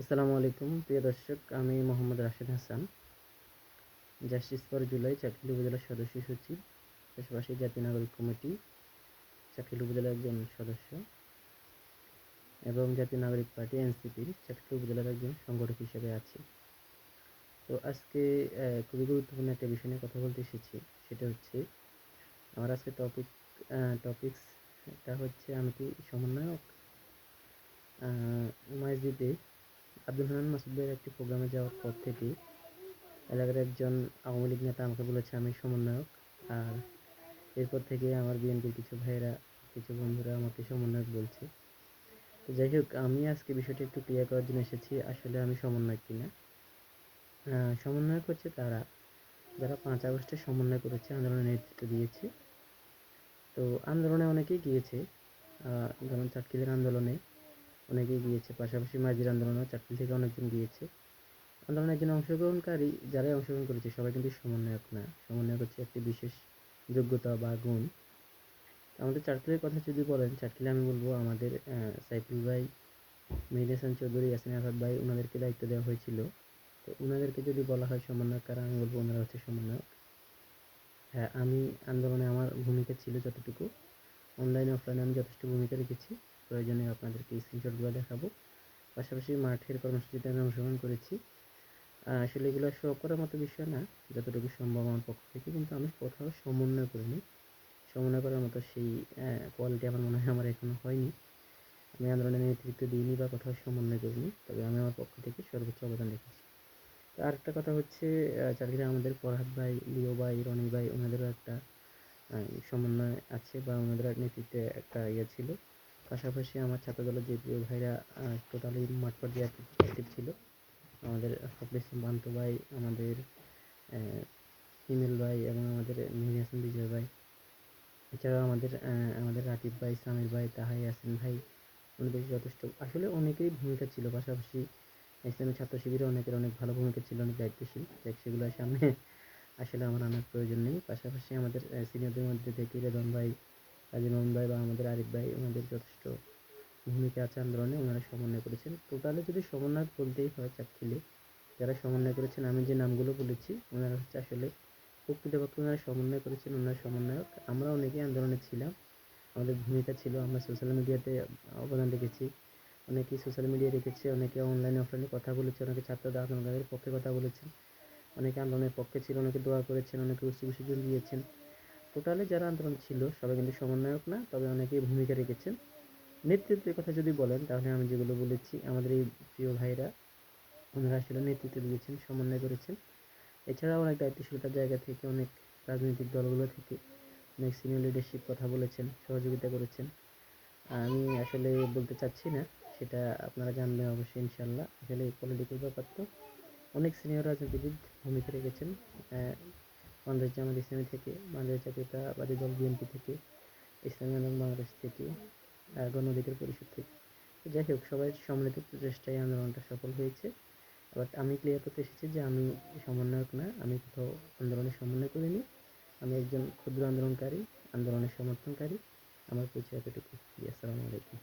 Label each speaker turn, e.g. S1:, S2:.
S1: আসসালামু আলাইকুম, প্রিয় দর্শক, আমি Mohammad Rashed Hasan, justice for July চাকরি উপজেলার সদস্য সচিব, পাশাপাশি জাতীয় নাগরিক কমিটি চাকরি উপজেলার একজন সদস্য এবং জাতীয় নাগরিক পার্টি এনসিপির চাকরি উপজেলার একজন সংগঠক হিসেবে আছি। তো আজকে খুবই গুরুত্বপূর্ণ একটা বিষয় নিয়ে কথা বলতে এসেছি, সেটা হচ্ছে আমার আজকে টপিক টপিক্সটা হচ্ছে আমি কি সমন্বয়ক? মসজিদে আব্দুল হানান মাসুদ ভাইয়ের একটি প্রোগ্রামে যাওয়ার পর থেকে এলাকার একজন আওয়ামী লীগ নেতা আমাকে বলেছে আমি সমন্বয়ক। আর এরপর থেকে আমার বিএনপির কিছু ভাইয়েরা কিছু বন্ধুরা আমাকে সমন্বয়ক বলছে। তো যাই হোক আমি আজকে বিষয়টি একটু ক্লিয়ার করার জন্য এসেছি আসলে আমি সমন্বয়ক কিনা। সমন্বয়ক হচ্ছে তারা যারা পাঁচ আগস্টে সমন্বয় করেছে আন্দোলনের নেতৃত্ব দিয়েছে। তো আন্দোলনে অনেকেই গিয়েছে আহ, যেমন চাটকিলের আন্দোলনে অনেকেই গিয়েছে। পাশাপাশি মাঝির আন্দোলনেও চাকরি থেকে অনেকজন গিয়েছে। আন্দোলনে একজন অংশগ্রহণকারী যারাই অংশগ্রহণ করেছে, সবাই কিন্তু সমন্বয়ক না। সমন্বয়ক হচ্ছে একটি বিশেষ যোগ্যতা বা গুণ। আমাদের চাটকিলের কথা যদি বলেন চাটকিলে আমি বলব আমাদের সাইফুল ভাই, মেহেদি হাসান চৌধুরী, ইয়াসিন আফাদ ভাই ওনাদেরকে দায়িত্ব দেওয়া হয়েছিল। তো ওনাদেরকে যদি বলা হয় সমন্বয়ক কারা, আমি বলব ওনারা হচ্ছে সমন্বয়ক। হ্যাঁ আমি আন্দোলনে আমার ভূমিকা ছিল যতটুকু। অনলাইনে, অফলাইনে আমি যথেষ্ট ভূমিকা রেখেছি। প্রয়োজনে আপনাদেরকে স্ক্রিনশটগুলো দেখাবো। পাশাপাশি মাঠের কর্মসূচিতে আমি অংশগ্রহণ করেছি। আসলে এগুলো শো করার মতো বিষয় না, যতটুকু সম্ভব আমার পক্ষ থেকে, কিন্তু আমি কোথাও সমন্বয় করিনি। সমন্বয় করার মতো সেই কোয়ালিটি আমার মনে হয় আমার এখনও হয়নি। আমি আন্দোলনের নেতৃত্ব দিইনি বা কোথাও সমন্বয় করিনি, তবে আমি আমার পক্ষ থেকে সর্বোচ্চ অবদান রেখেছি। তো আরেকটা কথা হচ্ছে চাকরিতে আমাদের ফরহাদ ভাই, লিও ভাই, রনি ভাই, ওনাদেরও একটা সমন্বয় আছে বা ওনাদের নেতৃত্বে একটা ইয়ে ছিল। পাশাপাশি আমার ছাত্রদলের যে প্রিয় ভাইরা টোটালি মাঠ পর্যায়ে ছিল, আমাদের ইসলাম বান্ত ভাই, আমাদের হিমেল ভাই এবং আমাদের মেহেদি হাসান বিজয় ভাই। এছাড়াও আমাদের আমাদের রাকিব ভাই, সামির ভাই, তাহাই ইয়াসিন ভাই ওনাদের যথেষ্ট, আসলে অনেকেরই ভূমিকা ছিল। পাশাপাশি ইসলামী ছাত্র শিবিরে অনেকের অনেক ভালো ভূমিকা ছিল, অনেক দায়িত্বশীল। দেখ সেগুলো সামনে আসলে আমার আনার প্রয়োজন নেই। পাশাপাশি আমাদের সিনিয়রদের মধ্যে থেকে রেদন ভাই কাজী মোহন ভাই বা আমাদের আরিফ ভাই, ওনাদের যথেষ্ট ভূমিকা আছে আন্দোলনে, ওনারা সমন্বয় করেছেন। টোটালে যদি সমন্বয় বলতেই হয় চাকরিলে যারা সমন্বয় করেছেন, আমি যে নামগুলো বলেছি, ওনারা হচ্ছে আসলে প্রকৃতপক্ষে ওনারা সমন্বয় করেছেন, ওনারা সমন্বয়ক। আমরা অনেকেই আন্দোলনে ছিলাম, আমাদের ভূমিকা ছিল, আমরা সোশ্যাল মিডিয়াতে অবদান রেখেছি, অনেকেই সোশ্যাল মিডিয়া রেখেছে, অনেকে অনলাইনে অফলাইনে কথা বলেছে, অনেকে ছাত্রদের আন্দোলনকারীর পক্ষে কথা বলেছেন। অনেকে আন্দোলনের পক্ষে ছিল, অনেকে দোয়া করেছেন, অনেকে বিসর্জন দিয়েছেন। টোটালি যারা আন্দোলন ছিল, সবাই কিন্তু সমন্বয়ক না, তবে অনেকেই ভূমিকা রেখেছেন। নেতৃত্বের কথা যদি বলেন, তাহলে আমি যেগুলো বলেছি, আমাদের এই প্রিয় ভাইরা, ওনারা আসলে নেতৃত্ব দিয়েছেন, সমন্বয় করেছেন। এছাড়াও অনেক দায়িত্বশীলতার জায়গা থেকে, অনেক রাজনৈতিক দলগুলো থেকে অনেক সিনিয়র লিডারশিপ কথা বলেছেন, সহযোগিতা করেছেন। আমি আসলে বলতে চাচ্ছি না, সেটা আপনারা জানবেন অবশ্যই ইনশাল্লাহ আসলে পলিটিক্যাল ব্যাপার তো অনেক সিনিয়র রাজনীতিবিদ ভূমিকা রেখেছেন বাংলাদেশ জামাত ইসলামী থেকে, বাংলাদেশ জাতীয়তাবাদী দল বিএনপি থেকে, ইসলামী আন্দোলন বাংলাদেশ থেকে গণ পরিষদ থেকে। যাই হোক, সবাই সম্মিলিত প্রচেষ্টায় আন্দোলনটা সফল হয়েছে। বাট আমি ক্লিয়ার করতে এসেছি যে আমি সমন্বয়ক না, আমি কোথাও আন্দোলনে সমন্বয় করিনি। আমি একজন ক্ষুদ্র আন্দোলনকারী, আন্দোলনের সমর্থনকারী। আমার পরিচয় এতটুকু আসসালামু আলাইকুম।